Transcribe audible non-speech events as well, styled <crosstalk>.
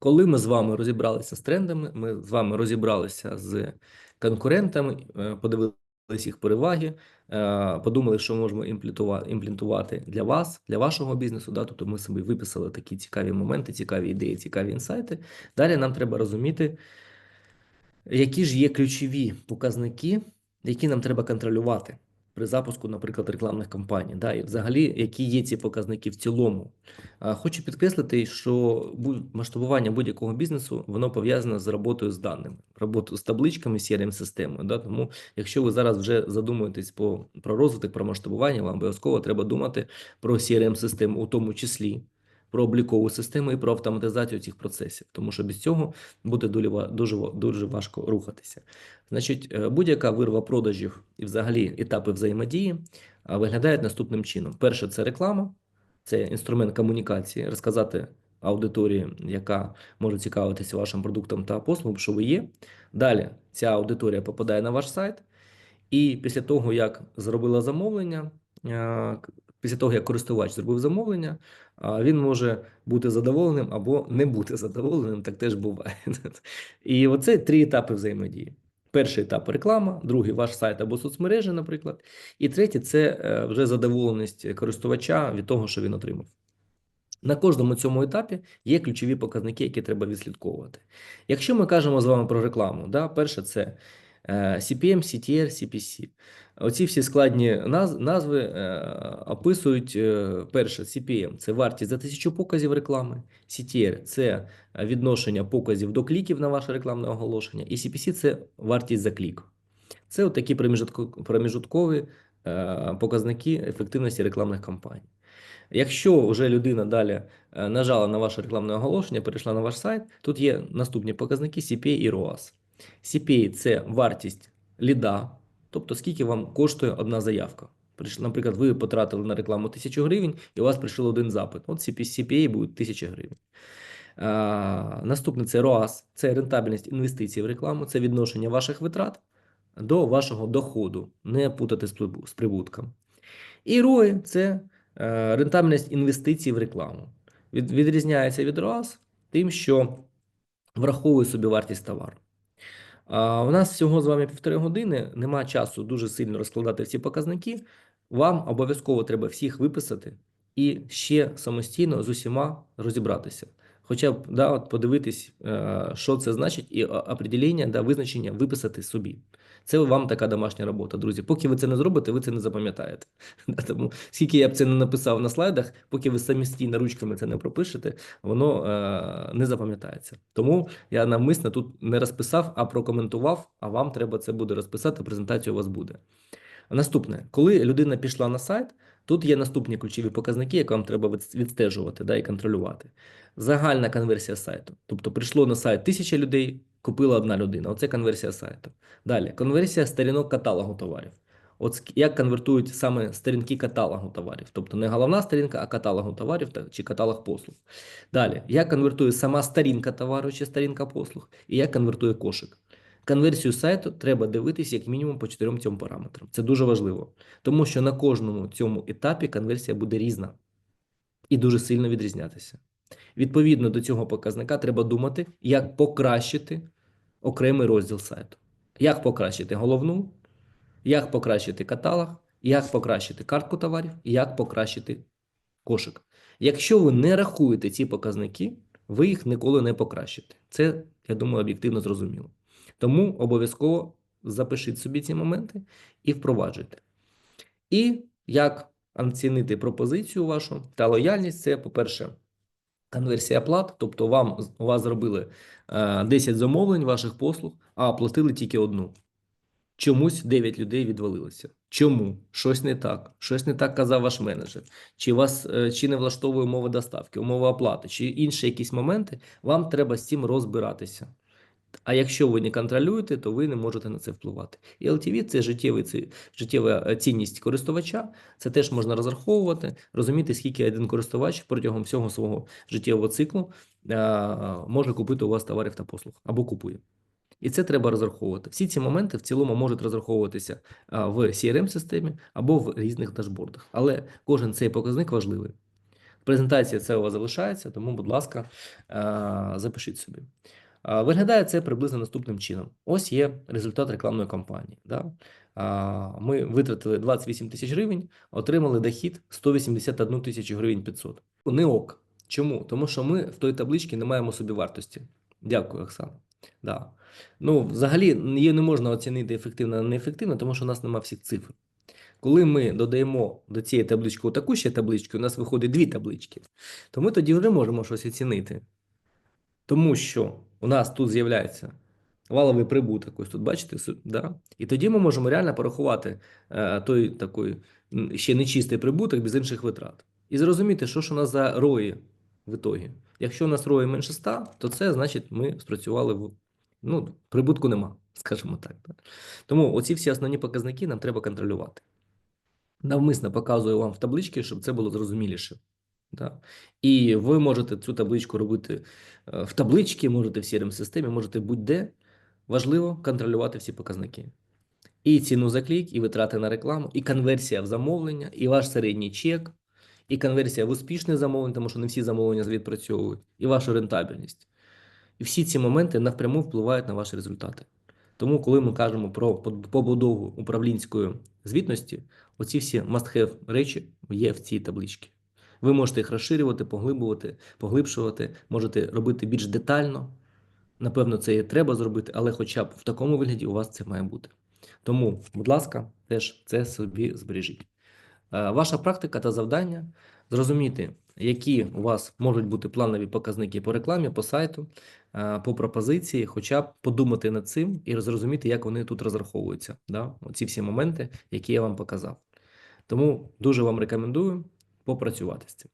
Коли ми з вами розібралися з трендами, ми з вами розібралися з конкурентами, е, подивилися їх переваги, е, подумали, що можемо імплементува- імплементувати для вас, для вашого бізнесу. Да? Тобто ми собі виписали такі цікаві моменти, цікаві ідеї, цікаві інсайти. Далі нам треба розуміти, які ж є ключові показники, які нам треба контролювати при запуску, наприклад, рекламних кампаній, да, і взагалі, які є ці показники в цілому. Хочу підкреслити, що масштабування будь-якого бізнесу воно пов'язане з роботою з даними, роботою з табличками, crm системою. Да, тому, якщо ви зараз вже задумуєтесь по про розвиток, про масштабування, вам обов'язково треба думати про crm систему у тому числі. Про облікову систему і про автоматизацію цих процесів, тому що без цього буде дуже, дуже, важко рухатися. Значить, е, будь-яка вирва продажів і взагалі етапи взаємодії виглядають наступним чином: перше, це реклама, це інструмент комунікації, розказати аудиторії, яка може цікавитися вашим продуктом та послугом, що ви є. Далі ця аудиторія попадає на ваш сайт, і після того, як зробила замовлення, е, після того, як користувач зробив замовлення, він може бути задоволеним або не бути задоволеним, так теж буває. <laughs> І оце три етапи взаємодії. Перший етап реклама, другий ваш сайт або соцмережі, наприклад. І третє це е, вже задоволеність користувача від того, що він отримав. На кожному цьому етапі є ключові показники, які треба відслідковувати. Якщо ми кажемо з вами про рекламу, да, перше це е, CPM, CTR, CPC. Оці всі складні назви е, описують е, перше CPM – це вартість за тисячу показів реклами, CTR – це відношення показів до кліків на ваше рекламне оголошення, і CPC – це вартість за клік. Це такі проміжуткові е, показники ефективності рекламних кампаній. Якщо вже людина далі нажала на ваше рекламне оголошення, перейшла на ваш сайт, тут є наступні показники CPA і ROAS. CPA – це вартість ліда, тобто скільки вам коштує одна заявка. Наприклад, ви потратили на рекламу 1000 гривень, і у вас прийшов один запит. От CPA буде 1000 гривень. А, наступне це ROAS, це рентабельність інвестицій в рекламу, це відношення ваших витрат до вашого доходу, не путати з прибутком. І ROI – це е, рентабельність інвестицій в рекламу. Від, відрізняється від ROAS тим, що враховує собі вартість товару. У нас всього з вами півтори години, нема часу дуже сильно розкладати всі показники. Вам обов'язково треба всіх виписати і ще самостійно з усіма розібратися. Хоча б да, от подивитись, що це значить, і определення, да, визначення виписати собі. Це вам така домашня робота, друзі. Поки ви це не зробите, ви це не запам'ятаєте. <laughs> Тому скільки я б це не написав на слайдах, поки ви самостійно ручками це не пропишете, воно е, не запам'ятається. Тому я навмисно тут не розписав, а прокоментував. А вам треба це буде розписати. Презентація у вас буде. Наступне, коли людина пішла на сайт, тут є наступні ключові показники, які вам треба відстежувати да, і контролювати. Загальна конверсія сайту. Тобто прийшло на сайт тисяча людей, купила одна людина. Оце конверсія сайту. Далі конверсія сторінок каталогу товарів. От як конвертують саме сторінки каталогу товарів, тобто не головна сторінка, а каталогу товарів чи каталог послуг. Далі, як конвертує сама сторінка товару чи сторінка послуг, і як конвертує кошик. Конверсію сайту треба дивитися як мінімум по чотирьом цьому параметрам. Це дуже важливо, тому що на кожному цьому етапі конверсія буде різна і дуже сильно відрізнятися. Відповідно до цього показника треба думати, як покращити окремий розділ сайту. Як покращити головну, як покращити каталог, як покращити картку товарів, як покращити кошик. Якщо ви не рахуєте ці показники, ви їх ніколи не покращите. Це, я думаю, об'єктивно зрозуміло. Тому обов'язково запишіть собі ці моменти і впроваджуйте. І як оцінити пропозицію вашу та лояльність, це, по-перше, конверсія плат, тобто вам у вас зробили е, 10 замовлень ваших послуг, а оплатили тільки одну. Чомусь 9 людей відвалилося. Чому? Щось не так. Щось не так казав ваш менеджер. Чи вас е, чи не влаштовує умови доставки, умови оплати, чи інші якісь моменти, вам треба з цим розбиратися. А якщо ви не контролюєте, то ви не можете на це впливати. І LTV – це життєвий, це життєва е, цінність користувача. Це теж можна розраховувати, розуміти, скільки один користувач протягом всього свого життєвого циклу е, може купити у вас товарів та послуг або купує. І це треба розраховувати. Всі ці моменти в цілому можуть розраховуватися а, в CRM-системі або в різних дашбордах. Але кожен цей показник важливий. презентації це у вас залишається, тому, будь ласка, е, запишіть собі. Виглядає це приблизно наступним чином. Ось є результат рекламної кампанії. Да? Ми витратили 28 тисяч гривень, отримали дохід 181 тисячу гривень 500. Не ок. Чому? Тому що ми в той табличці не маємо собі вартості. Дякую, Оксана. Да. Ну, взагалі, її не можна оцінити ефективно, неефективно, тому що у нас немає всіх цифр. Коли ми додаємо до цієї таблички таку ще табличку, у нас виходить дві таблички, то ми тоді вже можемо щось оцінити. Тому що у нас тут з'являється валовий прибуток, ось тут бачите, да? і тоді ми можемо реально порахувати е, той такий ще нечистий прибуток без інших витрат. І зрозуміти, що ж у нас за рої в ітогі. Якщо у нас рої менше 100, то це значить ми спрацювали в ну, прибутку нема, <laughs> скажімо так. Да? Тому оці всі основні показники нам треба контролювати. Навмисно показую вам в табличці, щоб це було зрозуміліше. Да? І ви можете цю табличку робити е, в табличці, можете в crm системі, можете будь-де. Важливо контролювати всі показники. І ціну за клік, і витрати на рекламу, і конверсія в замовлення, і ваш середній чек, і конверсія в успішне замовлення, тому що не всі замовлення відпрацьовують, і вашу рентабельність. І всі ці моменти напряму впливають на ваші результати. Тому, коли ми кажемо про побудову управлінської звітності, оці всі must-have речі є в цій табличці. Ви можете їх розширювати, поглиблювати, поглибшувати, можете робити більш детально. Напевно, це і треба зробити, але хоча б в такому вигляді у вас це має бути. Тому, будь ласка, теж це собі збережіть. Е, Ваша практика та завдання зрозуміти, які у вас можуть бути планові показники по рекламі, по сайту, е, по пропозиції, хоча б подумати над цим і зрозуміти, як вони тут розраховуються. Да? Оці всі моменти, які я вам показав. Тому дуже вам рекомендую попрацювати з цим.